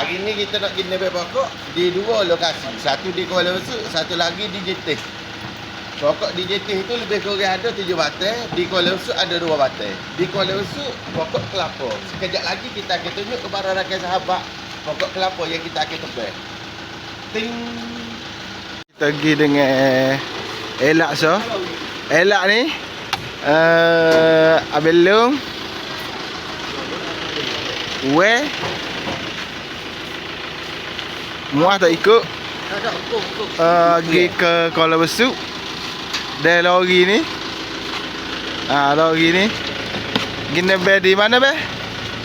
Hari ni kita nak pergi nebel pokok di dua lokasi. Satu di Kuala Besut, satu lagi di JT. Pokok di JT itu lebih kurang ada tujuh batai. Di Kuala Besut ada dua batai. Di Kuala Besut, pokok kelapa. Sekejap lagi kita akan tunjuk kepada rakan sahabat pokok kelapa yang kita akan tebal. Ting. Kita pergi dengan Elak so. Elak ni uh, Abel We Muah tak ikut hukum, hukum. uh, Pergi ke Kuala Besut Dari lori ni Ah, lori ni Gina be di mana be?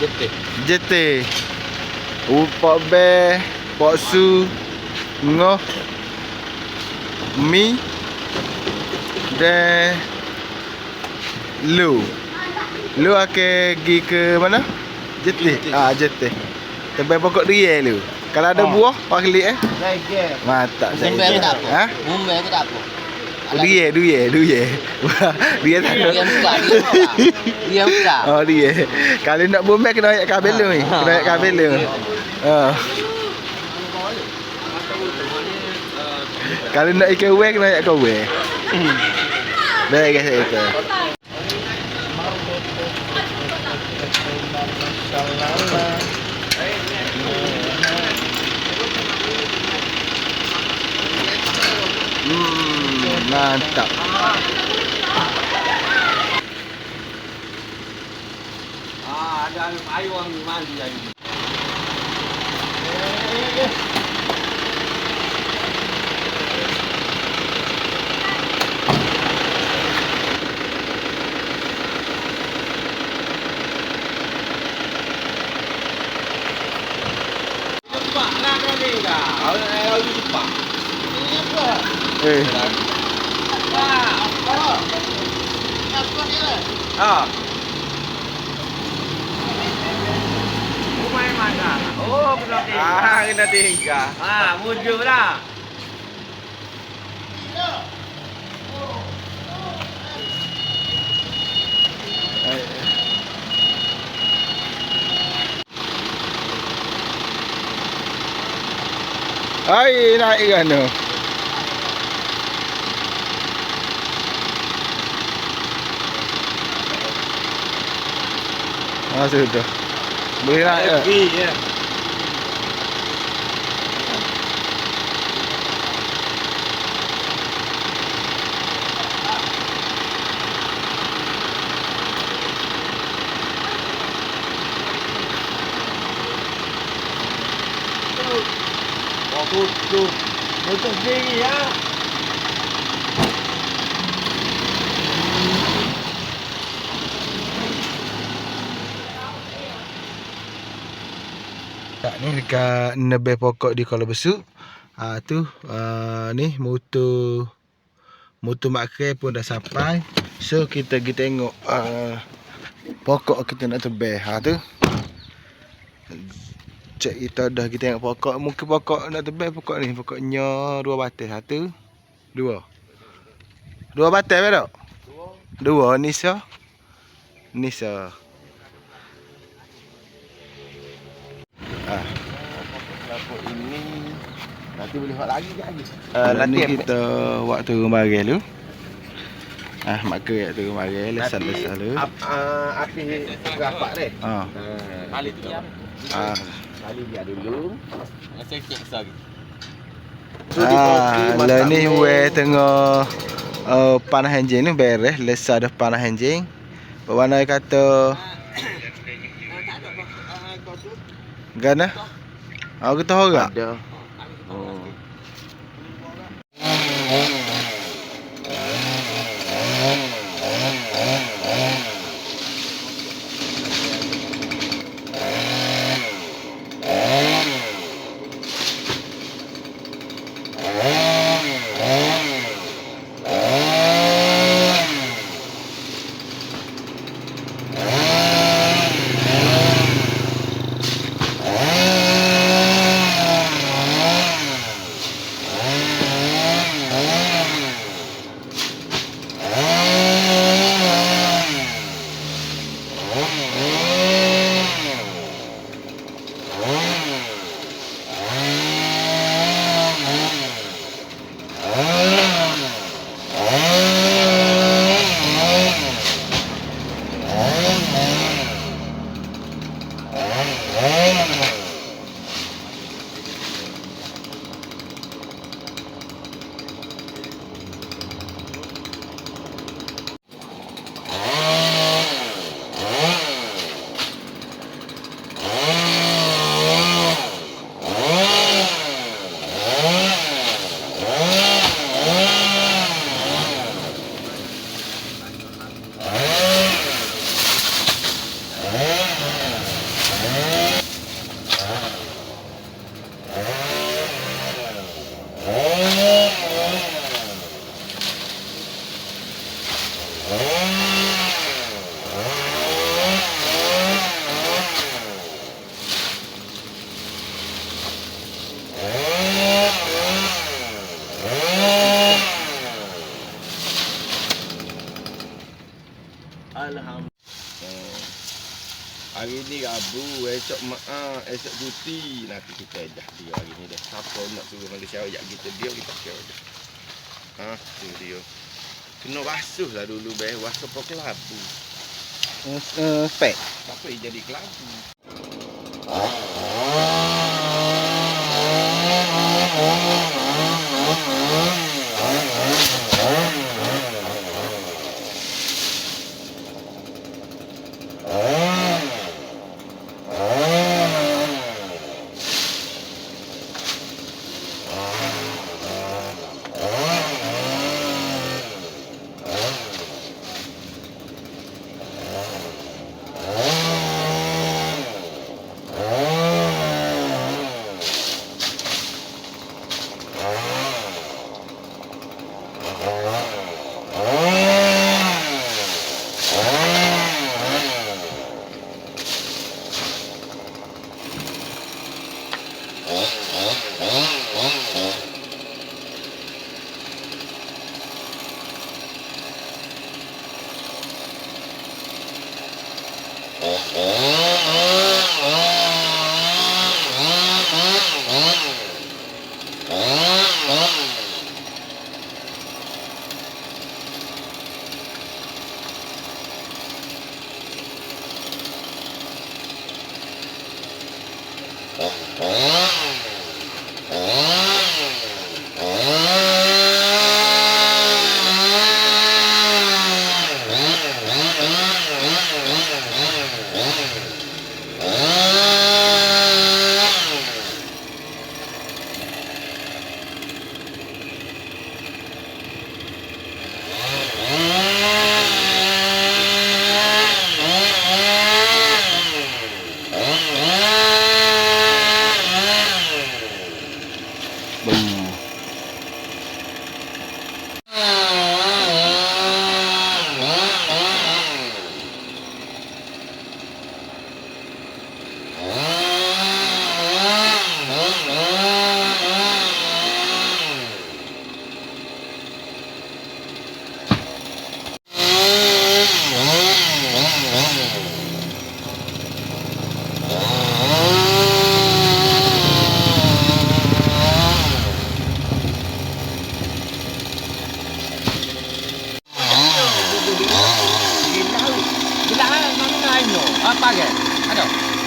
JT. JT Upok be Pok su Ngoh Mi Dan Lu Lu akan pergi ke mana? Jetli. Ah, jetli. Tebal pokok ria lu. Kalau ada oh. buah, pakli eh. Zaikir. Mata zaikir. Mumbel tak apa. Ha? Mumbel tak apa. Ria, ria, ria. ria tak ada. Ria bukan. Oh, ria. Kalau nak bumbel kena ayat kabel ha. ni. Kena ayat kabel ha. Ha. Kalau nak ikan weh kena ayat kau weh. Baik guys, itu. Hmm, mantap. Ah, ada air mandi lagi. Cepat lah kau ni dah. Awak nak lagi cepat. Ini apa? Eh, Ah. Kumain ka. Oo, kinating. Ah, kinating ka. Ah, mudyo na. Ay. Ay, naigan oh. Ah, sudah. Beli na. Eh. FB, yeah. Tudo, tudo, tudo bem, já. Ni dekat nebeh pokok di Kuala Besut. Ah tu uh, ni motor motor mak Kre pun dah sampai. So kita pergi tengok uh, pokok kita nak tebeh. Ha tu. Cek kita dah kita tengok pokok. Mungkin pokok nak tebeh pokok ni pokoknya dua batis. Satu, dua. Dua batis ke tak? Dua. Ni so. Ni so. Ini nanti boleh buat lagi kan? Uh, nanti kita waktu kemarin lu. Ah, mak ke waktu kemarin lesal-lesal lu. Ap, uh, api rapat deh. Ah. Kali tu. Ah. Kali dia dulu. Saya cek sekali. Ah, lah ni we tengah uh, panah enjin ni beres, lesal dah panah enjin. Berwarna kata Gana? Aku tahu tak? Ada. Oh. Ага. Alhamdulillah. Eh, Hari ni Rabu, esok maaf, esok cuti. Nanti kita dah dia hari ni dah. Siapa nak suruh Malaysia ajak kita dia, kita kira dia. Ha, tu dia. Kena basuh lah dulu, beh. Basuh pok kelabu. Uh, uh, spek. Siapa yang jadi kelabu? Oh.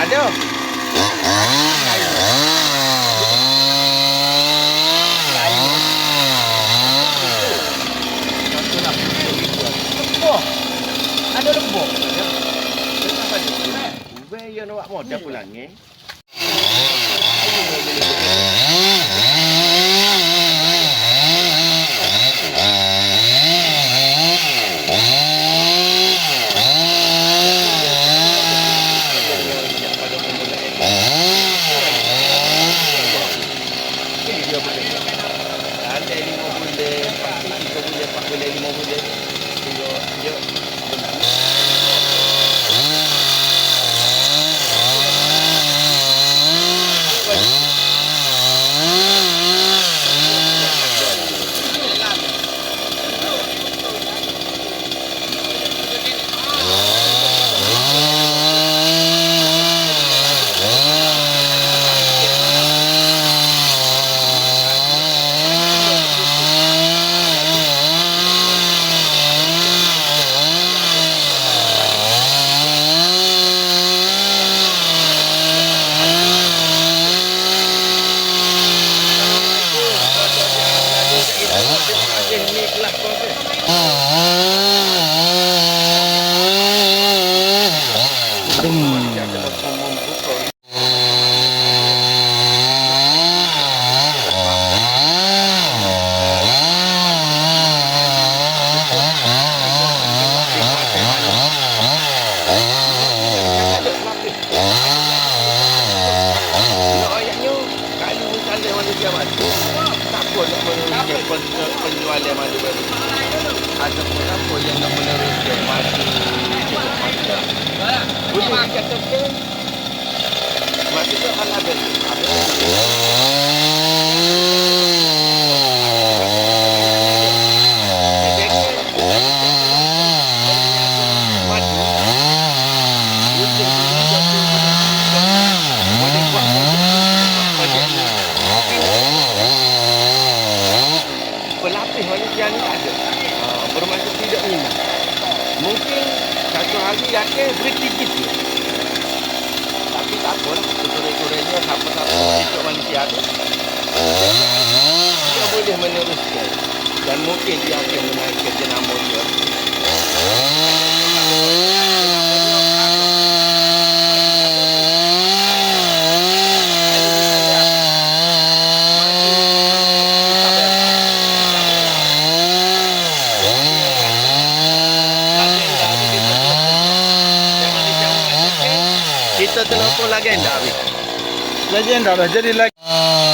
Ada. Ada. Ube ya nak buat modal pulang eh. નાખતો હશે Yeah, man. કોને પણ છે પંચવાલે મારી બધું આ તો કોના કોઈએ નમને રોજ કે મારતી મારતી તો અલગ જ આપણે tu. Dia boleh meneruskan. Dan mungkin dia akan menaikkan jenama dia. Kita terlalu legenda habis. Legenda dah jadi lagi. Uh...